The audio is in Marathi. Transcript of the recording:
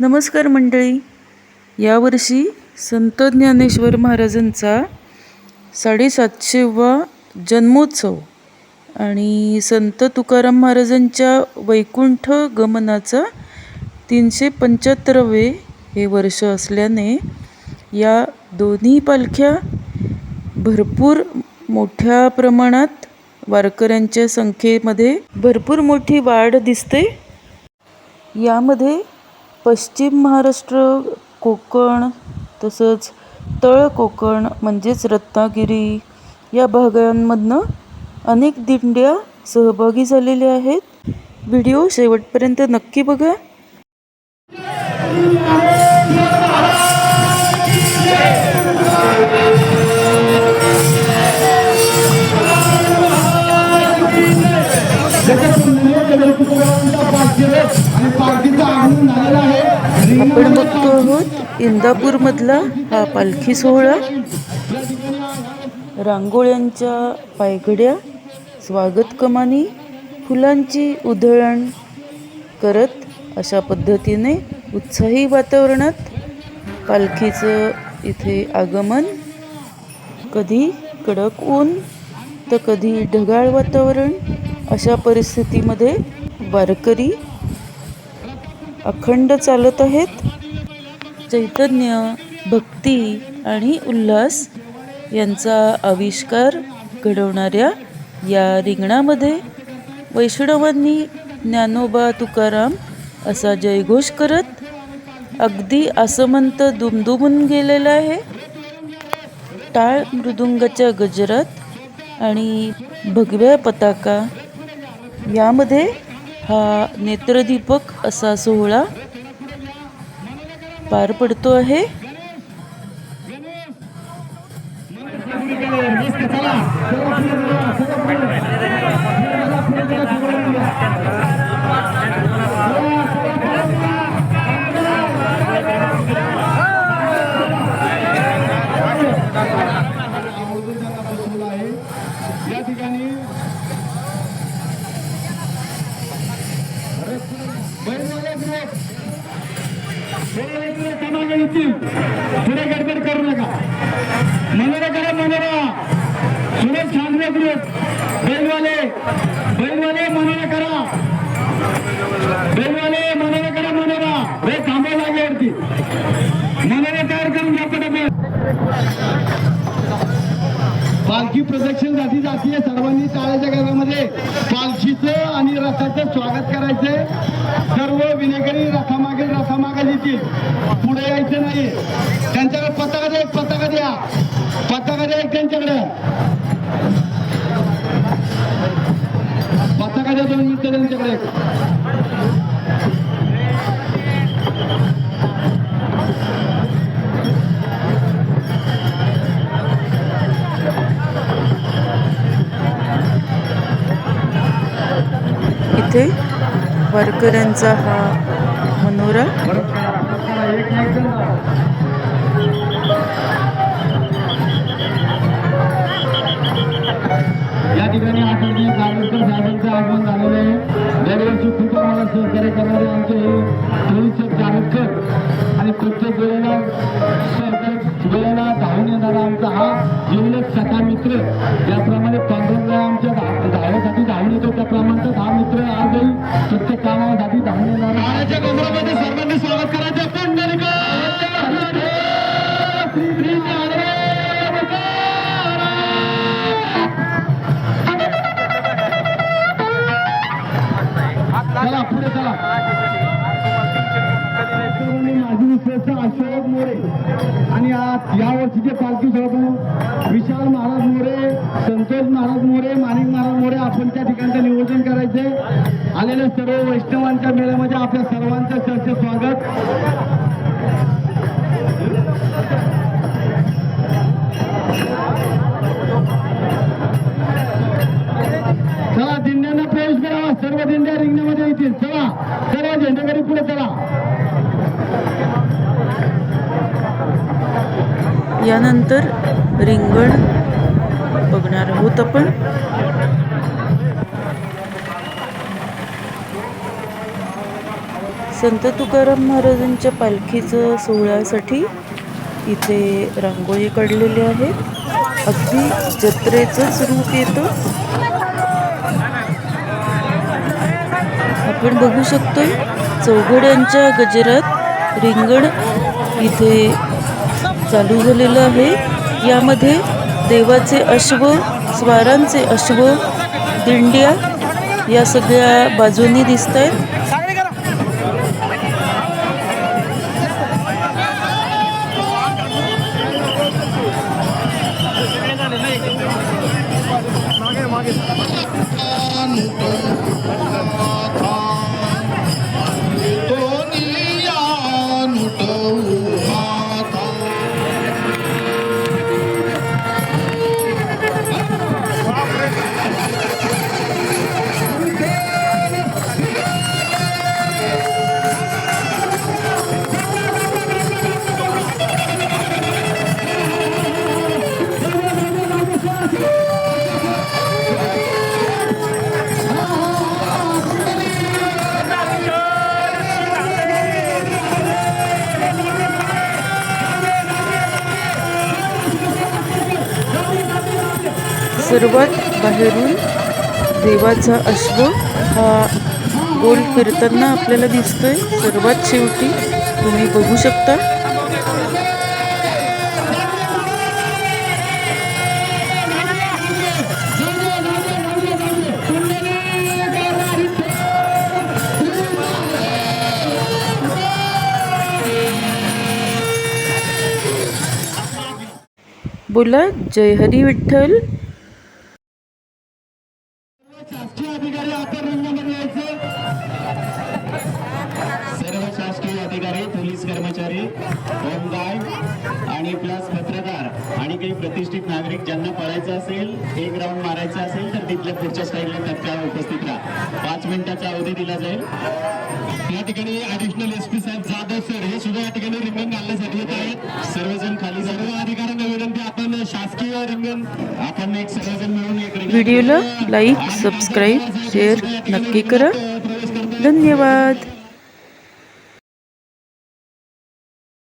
नमस्कार मंडळी. यावर्षी संत ज्ञानेश्वर महाराजांचा साडेसातशेवा जन्मोत्सव आणि संत तुकाराम महाराजांच्या वैकुंठ गमनाचा तीनशे पंच्याहत्तरावे हे वर्ष असल्याने या दोन्ही पालख्या भरपूर मोठ्या प्रमाणात वारकऱ्यांच्या संख्येमध्ये भरपूर मोठी वाढ दिसते. यामध्ये पश्चिम महाराष्ट्र कोकण तसंच तळ कोकण म्हणजेच रत्नागिरी या भागांमधनं अनेक दिंड्या सहभागी झालेल्या आहेत व्हिडिओ शेवटपर्यंत नक्की बघा Yeah. इंदापूरमधला हा पालखी सोहळा. रांगोळ्यांच्या पायघड्या स्वागत कमानी फुलांची उधळण करत अशा पद्धतीने उत्साही वातावरणात पालखीचं इथे आगमन. कधी कडक ऊन तर कधी ढगाळ वातावरण अशा परिस्थितीमध्ये वारकरी अखंड चालत आहेत. चैतन्य भक्ती आणि उल्हास यांचा आविष्कार घडवणाऱ्या या रिंगणामध्ये वैष्णवांनी ज्ञानोबा तुकाराम असा जयघोष करत अगदी आसमंत दुमदुमून गेलेला आहे. टाळ मृदुंगाच्या गजरात आणि भगव्या पताका. यामध्ये हा नेत्रदीपक असा सोहळा पार पडतो आहे. कामाला पुढे गडबड करू नका. मनोरा करा मनोरा सुरेश ठाकरे ग्रुप बैलवाले बैलवाले मनोरा करा. बैलवाले मनोरा करा मनोरा हे थांबा लागेल मनोरा तयार करून घ्या पटापट. पालखी प्रदक्षिण जाती जातीय सर्वांनी टाळ्याच्या गजरामध्ये येतील पुढे यायचं नाही त्यांच्याकडे पताका द्या पताका द्या पताका द्या त्यांच्याकडे पताका द्या दोन मिनिटं त्यांच्याकडे. इथे वारकऱ्यांचा हा मनोरा. या ठिकाणी आदरणीय कारमेकर साहेबांचं आगमन झालेलं आहे. दरवर्षी खूप आम्हाला सहकार्य करणारे आमचे पोलीस जावेदकर आणि प्रत्येक वेळेला सहकार्य वेळेला धावून येणारा आमचा हा जीवलक सखा मित्र. ज्याप्रमाणे पांडुरंगा आमच्या धावण्यासाठी धावून येतो त्याप्रमाणे हा मित्र आजही प्रत्येक कामासाठी धावून येणारा. माजी अशोक मोरे आणि आज यावर्षीचे पालखी सोबत विशाल महाराज मोरे संतोष महाराज मोरे माणिक महाराज मोरे आपण त्या ठिकाणचं नियोजन करायचे. आलेल्या सर्व वैष्णवांच्या मेळ्यामध्ये आपल्या सर्वांचं चर्चे स्वागत. चला दिंड्यांना प्रवेश करावा. सर्व दिंड्या रिंगणामध्ये येतील. चला सर्व झेंडेकरी पुढे चला. यानंतर रिंगण बघणार आहोत आपण. संत तुकाराम महाराजांच्या पालखीचं सोहळ्यासाठी इथे रांगोळी काढलेली आहे. अगदी जत्रेचंच रूप येतं. आपण बघू शकतो चौघड्यांच्या गजरात रिंगण इथे चालू झालेलं आहे. यामध्ये देवाचे अश्व स्वारांचे अश्व दिंड्या या सगळ्या बाजूनी दिसत आहेत सर्वात बाहेरून देवाचा अश्व हा गोल फिरताना आपल्याला दिसतोय. सर्वात शेवटी तुम्ही बघू शकता. बोला जय हरी विठ्ठल. प्लस पत्रकार आणि काही प्रतिष्ठित नागरिक ज्यांना पळायचं असेल एक राऊंड मारायचा असेल तर तिथल्या पुढच्या स्टाईलला तत्काळ उपस्थित राहा. पाच मिनिटाचा अवधी दिला जाईल. या ठिकाणी ऍडिशनल एस पी साहेब जाधव सर हे सुद्धा या ठिकाणी रिंगण घालण्यासाठी येत आहेत. सर्वजण खाली सर्व अधिकाऱ्यांना विनंती आपण शासकीय रिंगण आपण एक सर्वजण मिळून एक व्हिडिओला लाईक सबस्क्राईब शेअर नक्की करा. धन्यवाद.